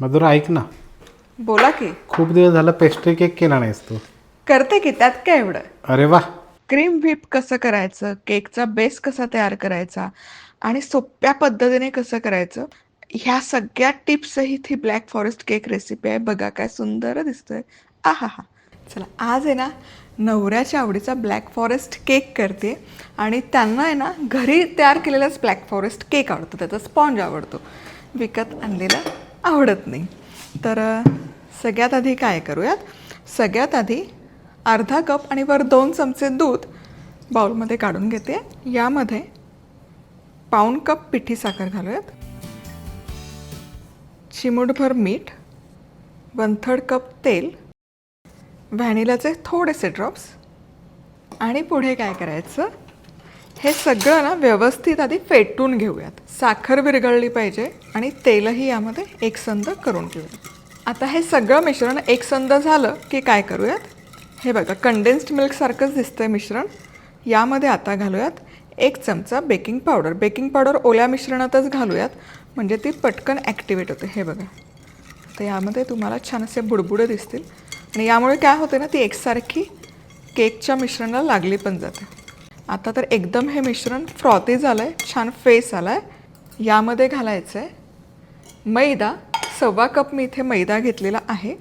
मधुरा ऐक ना. बोला की. खूप दिवस झाला पेस्ट्री केक केला नाहीस तू. करते की त्यात काय एवढं? अरे वा. क्रीम व्हीप कसं करायचं? केकचा बेस कसा तयार करायचा? आणि सोप्या पद्धतीने कसं करायचं? ह्या सगळ्या टिप्ससहित ही ब्लॅक फॉरेस्ट केक रेसिपी आहे. बघा काय सुंदर दिसतोय. आहा हा चला आज आहे ना नवऱ्याच्या आवडीचा ब्लॅक फॉरेस्ट केक करते. आणि त्यांना आहे ना घरी तयार केलेलाच ब्लॅक फॉरेस्ट केक आवडतो. त्याचा स्पॉन्ज आवडतो. विकत आणलेला आवडत नाही. तर सगळ्यात आधी काय करूयात? सगळ्यात आधी अर्धा कप आणि वर दोन चमचे दूध बाउलमध्ये काढून घेते. यामध्ये पाऊण कप पिठी साखर घालूयात. चिमूटभर मीठ वन थर्ड कप तेल व्हॅनिलाचे थोडेसे ड्रॉप्स आणि पुढे काय करायचं? हे सगळं ना व्यवस्थित आधी फेटून घेऊयात. साखर विरघळली पाहिजे आणि तेलही यामध्ये एकसंध करून घेऊयात. आता हे सगळं मिश्रण एकसंध झालं की काय करूयात? हे बघा कंडेन्स्ड मिल्कसारखंच दिसतंय मिश्रण. यामध्ये आता घालूयात एक चमचा बेकिंग पावडर बेकिंग पावडर ओल्या मिश्रणातच घालूयात म्हणजे ती पटकन ॲक्टिवेट होते. हे बघा. तर यामध्ये तुम्हाला छान असे बुडबुडे दिसतील. आणि यामुळे काय होते ना ती एकसारखी केकच्या मिश्रणाला लागली पण जाते. आता तर एकदम हे मिश्रण फ्रॉती झालं आहे छान फेस आला आहे यामध्ये घालायचं आहे मैदा. सव्वा कप मी इथे मैदा घेतलेला आहे.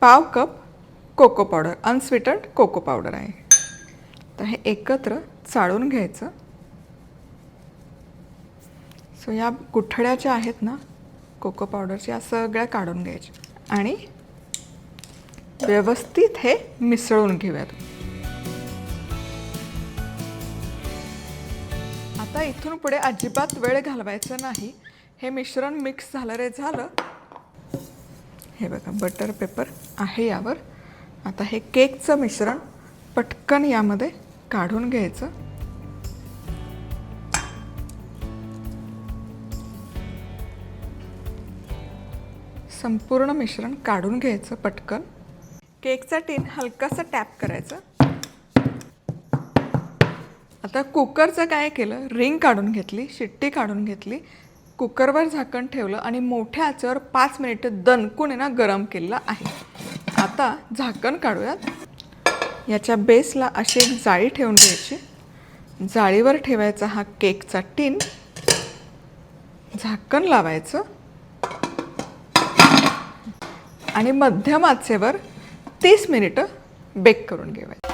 पाव cup cocoa powder unsweetened cocoa powder आहे. तर हे एकत्र चाळून घ्यायचं. सो या गुठड्या ज्या आहेत ना कोको पावडरच्या या सगळ्या काढून घ्यायच्या. आणि व्यवस्थित हे मिसळून घेऊयात. आता इथून पुढे अजिबात वेळ घालवायचा नाही. हे मिश्रण मिक्स झालं रे झालं. हे बघा बटर पेपर आहे यावर. आता हे केकचं मिश्रण पटकन यामध्ये काढून घ्यायचं. संपूर्ण मिश्रण काढून घ्यायचं पटकन. केकचा टीन हलकासा टॅप करायचं. आता कुकरचं काय केलं? रिंग काढून घेतली शिट्टी काढून घेतली. कुकरवर झाकण ठेवलं आणि मोठ्या आचेवर पाच मिनिटं दणकून आहे ना गरम केलेलं आहे. आता झाकण काढूयात. याच्या बेसला अशी एक जाळी ठेवून घ्यायची. जाळीवर ठेवायचा हा केकचा टीन. झाकण लावायचं. आणि मध्यम आचेवर तीस मिनिटं बेक करून घेऊया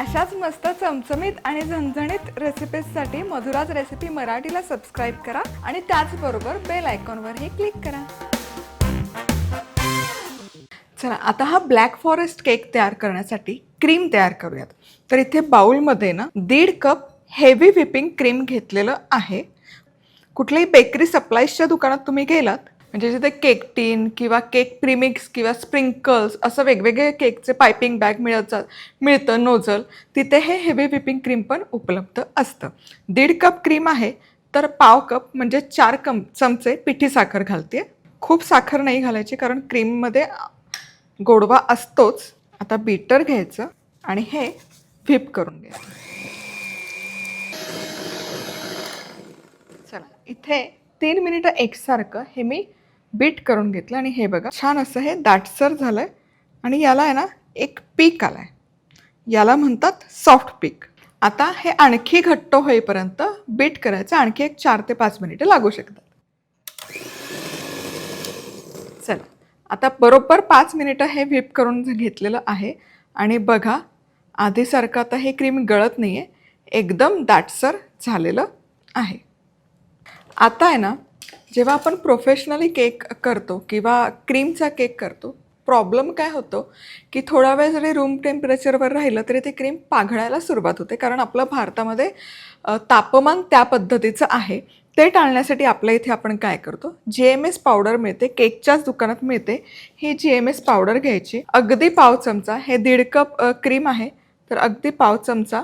अशाच मस्त चमचमीत आणि झणझणीत रेसिपीजसाठी मधुराज रेसिपी मराठीला सबस्क्राईब करा आणि त्याचबरोबर बेल आयकॉनवरही क्लिक करा. चला आता हा ब्लॅक फॉरेस्ट केक तयार करण्यासाठी क्रीम तयार करूयात. तर इथे बाउलमध्ये ना दीड कप हेवी व्हिपिंग क्रीम घेतलेलं आहे. कुठल्याही बेकरी सप्लाईजच्या दुकानात तुम्ही गेलात म्हणजे जिथे केक टीन किंवा केक प्रीमिक्स किंवा स्प्रिंकल्स असं वेगवेगळे केकचे पायपिंग बॅग मिळत जात मिळतं नोझल तिथे हे हेवी व्हिपिंग क्रीम पण उपलब्ध असतं. दीड कप क्रीम आहे तर पाव कप म्हणजे चार कम चमचे पिठी साखर घालते खूप साखर नाही घालायची कारण क्रीममध्ये गोडवा असतोच. आता बीटर घ्यायचं आणि हे व्हिप करून घ्यायचं. चला इथे तीन मिनिटं एकसारखं हे मी बीट करून घेतलं आणि हे बघा छान असं हे दाटसर झालं आहे आणि याला आहे ना एक पीक आला आहे याला म्हणतात सॉफ्ट पीक आता हे आणखी घट्ट होईपर्यंत बीट करायचं. आणखी एक चार ते पाच मिनिटं लागू शकतात. चला. आता बरोबर पाच मिनिटं हे व्हिप करून घेतलेलं आहे. आणि बघा आधीसारखं आता हे क्रीम गळत नाही आहे एकदम दाटसर झालेलं आहे. आता आहे ना जेव्हा आपण प्रोफेशनली केक करतो किंवा क्रीमचा केक करतो प्रॉब्लेम काय होतो की थोडा वेळ जरी रूम टेम्परेचरवर राहिलं तरी ते क्रीम पाघळायला सुरुवात होते. कारण आपलं भारतामध्ये तापमान त्या पद्धतीचं आहे. ते टाळण्यासाठी आपल्या इथे आपण काय करतो? जी एम एस पावडर मिळते केकच्याच दुकानात मिळते. ही जी एम एस पावडर घ्यायची. अगदी पाव चमचा हे दीड कप क्रीम आहे. तर अगदी पाव चमचा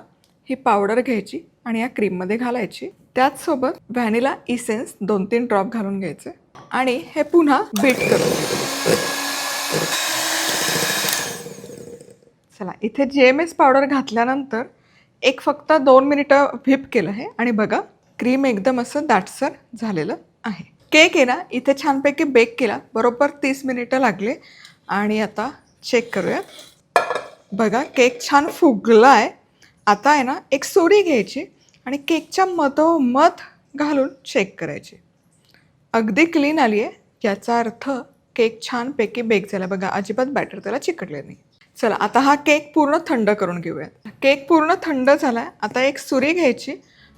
ही पावडर घ्यायची आणि या क्रीममध्ये घालायची. त्याचसोबत व्हॅनिला इसेन्स दोन तीन ड्रॉप घालून घ्यायचे आणि हे पुन्हा बीट करून चला इथे जी एम एस पावडर घातल्यानंतर एक फक्त दोन मिनिटं व्हिप केलं आहे आणि बघा क्रीम एकदम असं दाटसर झालेलं आहे. केक आहे ना इथे छानपैकी बेक केला बरोबर तीस मिनिटं लागले आणि आता चेक करूयात. बघा केक छान फुगला आहे आता आहे ना एक सोरी घ्यायची आणि केकच्या मधोमध घालून चेक करायची. अगदी क्लीन आली आहे. याचा अर्थ केक छानपैकी बेक झाला. बघा अजिबात बॅटर त्याला चिकटले नाही. चला आता हा केक पूर्ण थंड करून घेऊयात. केक पूर्ण थंड झाला आहे आता एक सुरी घ्यायची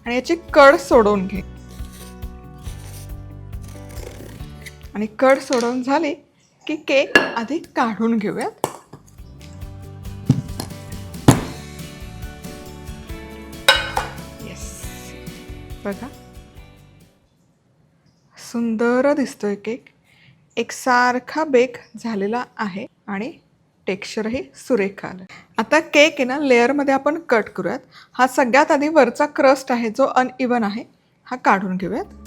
आणि याची कड सोडवून घे. आणि कड सोडवून झाली की केक आधी काढून घेऊयात. बघा. सुंदर दिसतोय केक. एकसारखा बेक झालेला आहे आणि टेक्स्चरही सुरेख आलं. आता केक आहे ना लेअरमध्ये आपण कट करूयात. हा सगळ्यात आधी वरचा क्रस्ट आहे जो अनइवन आहे हा काढून घेऊयात.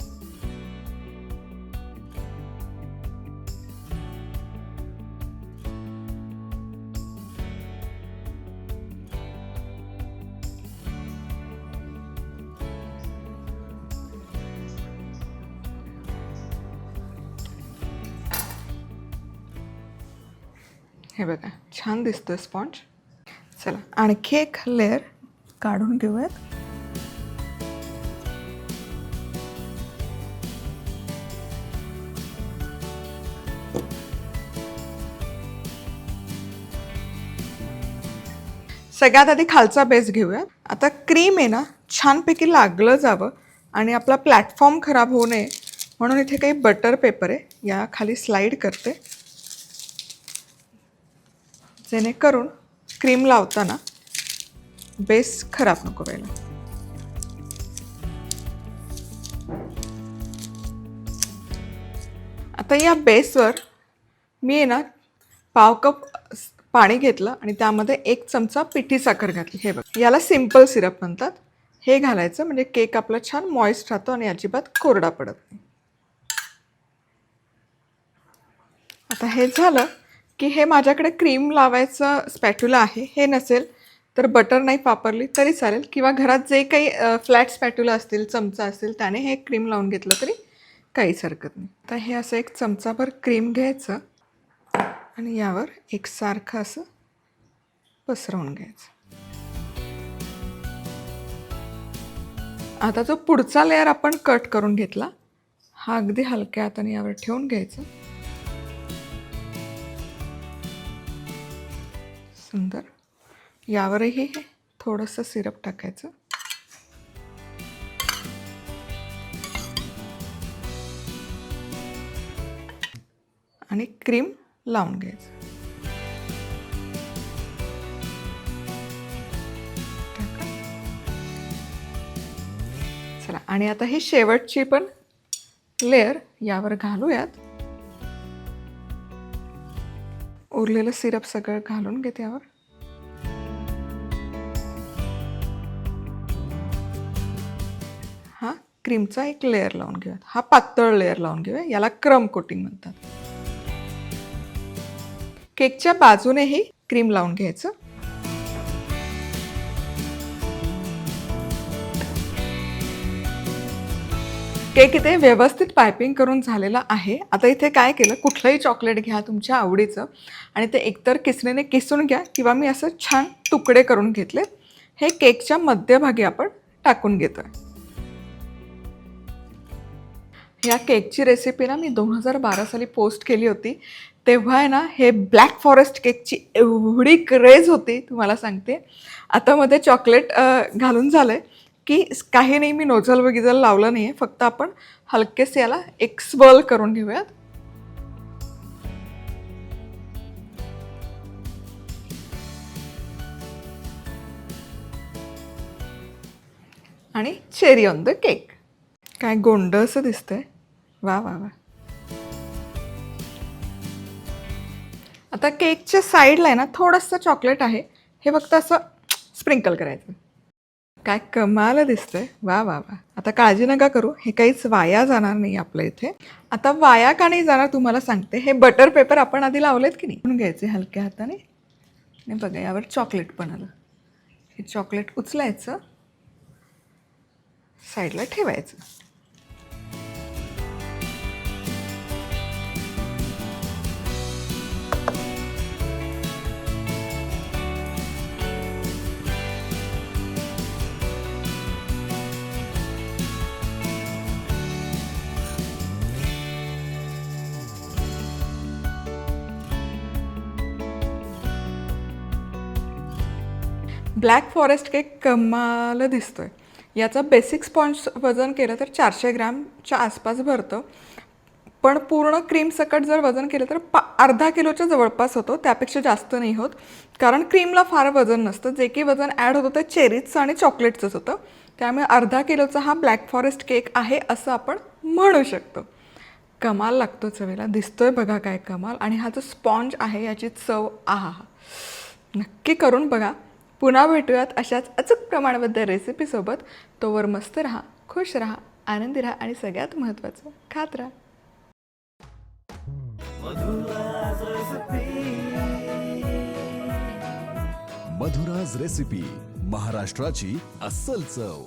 हे बघा छान दिसतोय स्पॉन्ज. चला आणखी एक लेअर काढून घेऊयात. सगळ्यात आधी खालचा बेस घेऊयात. आता क्रीम आहे ना छानपैकी लागलं जावं आणि आपला प्लॅटफॉर्म खराब होऊ नये म्हणून इथे काही बटर पेपर आहे. या खाली स्लाईड करते. जेणेकरून क्रीम लावताना बेस खराब नको व्हायला. आता या बेसवर मी आहे ना पाव कप पाणी घेतलं आणि त्यामध्ये एक चमचा पिठी साखर घातली. हे बघ याला सिंपल सिरप म्हणतात. हे घालायचं म्हणजे केक आपला छान मॉइस्ट राहतो आणि अजिबात कोरडा पडत नाही. आता हे झालं की हे माझ्याकडे क्रीम लावायचं स्पॅट्युला आहे हे नसेल तर बटर नाही वापरली तरी चालेल किंवा घरात जे काही फ्लॅट स्पॅट्युला असतील चमचा असतील त्याने हे क्रीम लावून घेतलं तरी काहीच हरकत नाही. तर हे असं एक चमचाभर क्रीम घ्यायचं आणि यावर एकसारखं असं पसरवून घ्यायचं. आता जो पुढचा लेअर आपण कट करून घेतला हा अगदी हलक्या हाताने यावर ठेवून घ्यायचा. सुंदर. यावरही हे थोडंसं सिरप टाकायचं. आणि क्रीम लावून घ्यायचं. चला आणि आता ही शेवटची पण लेअर यावर घालूयात. उरलेलं सिरप सगळं घालून घेते यावर हा क्रीमचा एक लेअर लावून घेऊयात हा पातळ लेअर लावून घेऊया. याला क्रम कोटिंग म्हणतात. केकच्या बाजूनेही क्रीम लावून घ्यायचं. केक इथे व्यवस्थित पायपिंग करून झालेला आहे. आता इथे काय केलं कुठलंही चॉकलेट घ्या तुमच्या आवडीचं आणि ते एकतर किसणीने किसून घ्या किंवा मी असं छान तुकडे करून घेतले हे केकच्या मध्यभागी आपण टाकून घेतो ह्या केकची रेसिपी ना मी दोन हजार बारा साली पोस्ट केली होती. तेव्हा आहे ना हे ब्लॅक फॉरेस्ट केकची एवढी क्रेज होती तुम्हाला सांगते. आता मध्ये चॉकलेट घालून झालं आहे की काही नाही मी नोझल वगिजल लावलं नाही आहे फक्त आपण हलकेसे याला एक स्वर्ल करून घेऊयात. आणि चेरी ऑन द केक काय गोंड असं दिसतंय. वा वा वा. आता केकच्या साईडला आहे ना थोडंसं चॉकलेट आहे. हे फक्त असं स्प्रिंकल करायचं. काय कमाल दिसतंय. वा वा वा. आता काळजी नका करू. हे काहीच वाया जाणार नाही आपल्या इथे. आता वाया का नाही जाणार तुम्हाला सांगते. हे बटर पेपर आपण आधी लावलेत की नाही? म्हणून घ्यायचे हलक्या हाताने. आणि बघा यावर चॉकलेट पण आलं. हे चॉकलेट उचलायचं. साईडला ठेवायचं. ब्लॅक फॉरेस्ट केक कमाल दिसतोय. याचा बेसिक स्पॉन्ज वजन केलं तर चारशे ग्रॅमच्या आसपास भरतं. पण पूर्ण क्रीम सकट जर वजन केलं तर पा अर्धा किलोच्या जवळपास होतो त्यापेक्षा जास्त नाही होत. कारण क्रीमला फार वजन नसतं. जे की वजन ॲड होतं ते चेरीजचं आणि चॉकलेटचंच होतं. त्यामुळे अर्धा किलोचा हा ब्लॅक फॉरेस्ट केक आहे असं आपण म्हणू शकतो. कमाल लागतो चवेला. दिसतोय बघा काय कमाल. आणि हा जो स्पॉन्ज आहे याची चव आहा नक्की करून बघा. पुन्हा भेटूयात अशाच अचूक प्रमाणबद्ध रेसिपीसोबत तोवर मस्त राहा खुश राहा आनंदी राहा आणि सगळ्यात महत्त्वाचं खात राहा. मधुराज रेसिपी महाराष्ट्राची अस्सल चव.